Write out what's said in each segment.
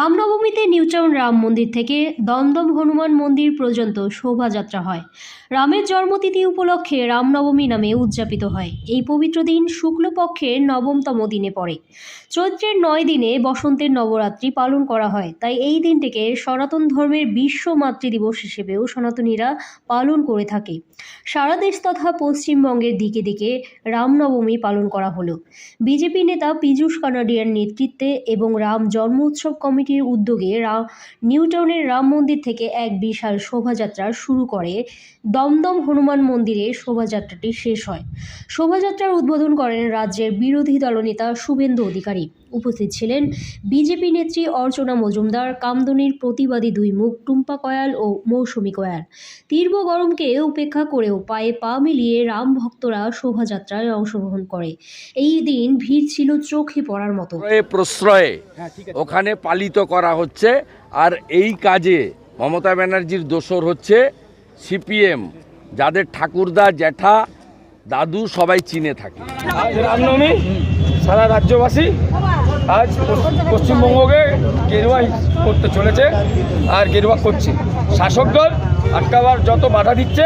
রামনবমীতে নিউটাউন রাম মন্দির থেকে দমদম হনুমান মন্দির পর্যন্ত শোভাযাত্রা হয়। রামের জন্মতিথি উপলক্ষে রামনবমী নামে উদযাপিত হয়। এই পবিত্র দিন শুক্লপক্ষের নবমতম দিনে পড়ে। চৈত্রের নয় দিনে বসন্তের নবরাত্রি পালন করা হয়। তাই এই দিনটিকে সনাতন ধর্মের বিশ্ব মাতৃদিবস হিসেবেও সনাতনীরা পালন করে থাকে। সারা দেশ তথা পশ্চিমবঙ্গের দিকে দিকে রামনবমী পালন করা হলো। বিজেপি নেতা পীযূষ কানাডিয়ার নেতৃত্বে এবং রাম জন্ম উৎসব কমিটির উদ্যোগে রা নিউটাউনের রাম মন্দির থেকে এক বিশাল শোভাযাত্রা শুরু করে। দমদম হনুমান মন্দিরে শোভাযাত্রাটি শেষ হয়। শোভাযাত্রার উদ্বোধন করেন রাজ্যের বিরোধী দলনেতা শুভেন্দু অধিকারী। উপস্থিত ছিলেন বিজেপি নেত্রী অর্চনা মজুমদার কামদুনির প্রতিবাদী দুই মুখ টুম্পা কয়াল ও মৌসুমী কয়াল। তীব্র গরমকে উপেক্ষা করেও পায়ে পা মিলিয়ে রাম ভক্তরা শোভাযাত্রায় অংশগ্রহণ করে। এই দিন ভিড় ছিল চোখে পড়ার মতো। প্রশ্রয়ে প্রশ্রয়ে ওখানে পালিত করা হচ্ছে, আর এই কাজে মমতা ব্যানার্জির দোসর হচ্ছে সিপিএম, যাদের ঠাকুরদা, জ্যাঠা, দাদু সবাই চিনে থাকে। আজ রামনবমী, সারা রাজ্যবাসী আজ পশ্চিমবঙ্গকে গেরুয়া করতে চলেছে আর গেরুয়া করছে। শাসক দল আটকাবার যত বাধা দিচ্ছে,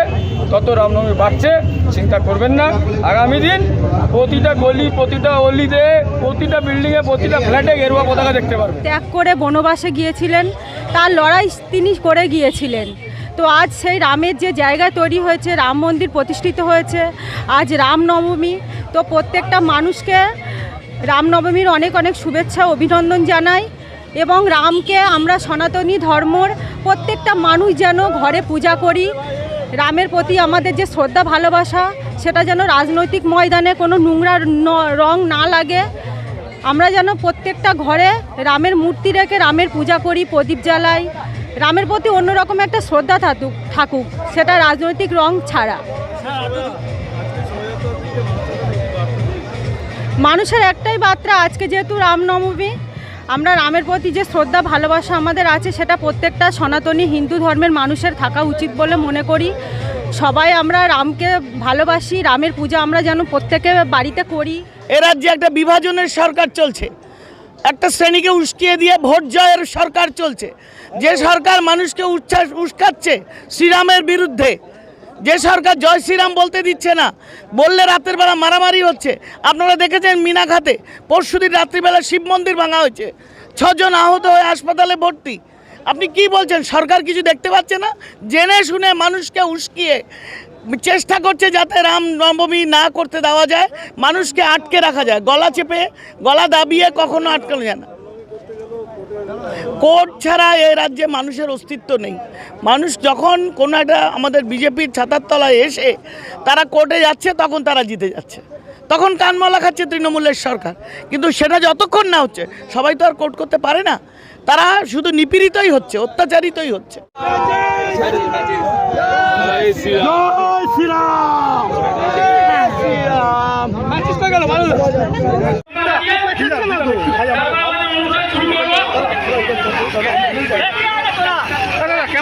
তত রামনবমী বাড়ছে, চিন্তা করবেন না। আগামী দিন প্রতিটা গলি, প্রতিটা অলিতে, প্রতিটা বিল্ডিংয়ে প্রতিটা ফ্ল্যাটে গেরুয়া পতাকা দেখতে পারবে ত্যাগ করে বনবাসে গিয়েছিলেন, তার লড়াই তিনি করে গিয়েছিলেন। তো আজ সেই রামের যে জায়গা তৈরি হয়েছে, রাম মন্দির প্রতিষ্ঠিত হয়েছে, আজ রামনবমী তো প্রত্যেকটা মানুষকে রামনবমীর অনেক অনেক শুভেচ্ছা, অভিনন্দন জানাই। এবং রামকে আমরা সনাতনী ধর্মর প্রত্যেকটা মানুষ যেন ঘরে পূজা করি। রামের প্রতি আমাদের যে শ্রদ্ধা, ভালোবাসা, সেটা যেন রাজনৈতিক ময়দানে কোনো নোংরা রং না লাগে। আমরা যেন প্রত্যেকটা ঘরে রামের মূর্তি রেখে রামের পূজা করি প্রদীপ জ্বালাই। রামের প্রতি অন্যরকম একটা শ্রদ্ধা থাকুক থাকুক, সেটা রাজনৈতিক রং ছাড়া। মানুষের একটাই বার্তা, আজকে যেহেতু রামনবমী আমরা রামের প্রতি যে শ্রদ্ধা, ভালোবাসা আমাদের আছে, সেটা প্রত্যেকটা সনাতনী হিন্দু ধর্মের মানুষের থাকা উচিত বলে মনে করি। সবাই আমরা রামকে ভালোবাসি, রামের পূজা আমরা যেন প্রত্যেকে বাড়িতে করি। এ রাজ্যে একটা বিভাজনের সরকার চলছে। একটা শ্রেণীকে উস্কিয়ে দিয়ে ভোট জয়ের সরকার চলছে। যে সরকার মানুষকে উচ্ছ্বাস উস্কাচ্ছে, শ্রীরামের বিরুদ্ধে। যে সরকার জয় শ্রীরাম বলতে দিচ্ছে না, বললে রাতের বেলা মারামারি হচ্ছে। আপনারা দেখেছেন মিনাখাতে পরশুদিন রাত্রিবেলা শিব মন্দির ভাঙা হয়েছে। ছজন আহত হয়ে হাসপাতালে ভর্তি। আপনি কি বলছেন? সরকার কিছু দেখতে পাচ্ছে না? জেনে শুনে মানুষকে উস্কিয়ে চেষ্টা করছে যাতে রাম নবমী না করতে দেওয়া যায়। মানুষকে আটকে রাখা যায়। গলা চেপে, গলা দাবিয়ে কখনো আটকানো যায় না। কোর্ট ছাড়া এই রাজ্যে মানুষের অস্তিত্ব নেই। মানুষ যখন কোনো একটা আমাদের বিজেপির ছাতার তলায় এসে তারা কোর্টে যাচ্ছে তখন তারা জিতে যাচ্ছে। তখন কানমলা খাচ্ছে তৃণমূলের সরকার। কিন্তু সেটা যতক্ষণ না হচ্ছে সবাই তো আর কোর্ট করতে পারে না। তারা শুধু নিপীড়িতই হচ্ছে অত্যাচারিতই হচ্ছে।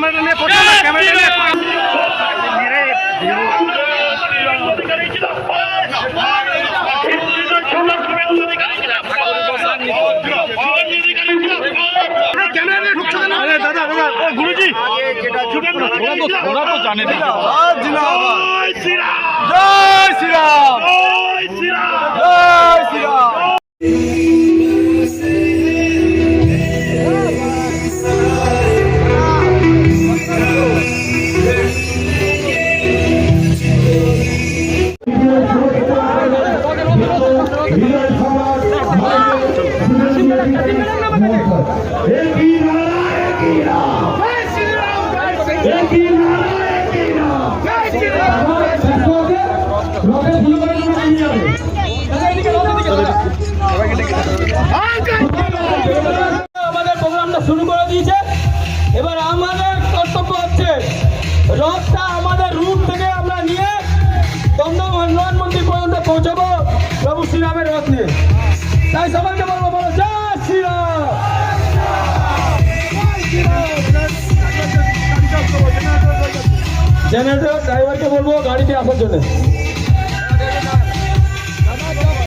ক্যামেরা নিয়ে ফটো ক্যামেরা নিয়ে ঘোড়া তো জানে জয় শ্রীরাম। জয় শ্রীরাম। আমাদের প্রোগ্রামটা শুরু করে দিয়েছে। এবার আমাদের কর্তব্য হচ্ছে রথটা আমাদের রূপ থেকে আমরা নিয়ে দমদম হনুমান মন্দির পর্যন্ত পৌঁছাবো প্রভু শ্রীরামের রথ নিয়ে। তাই সবাইকে জেনারেটর ড্রাইভারকে বলবো গাড়িতে আসার জন্য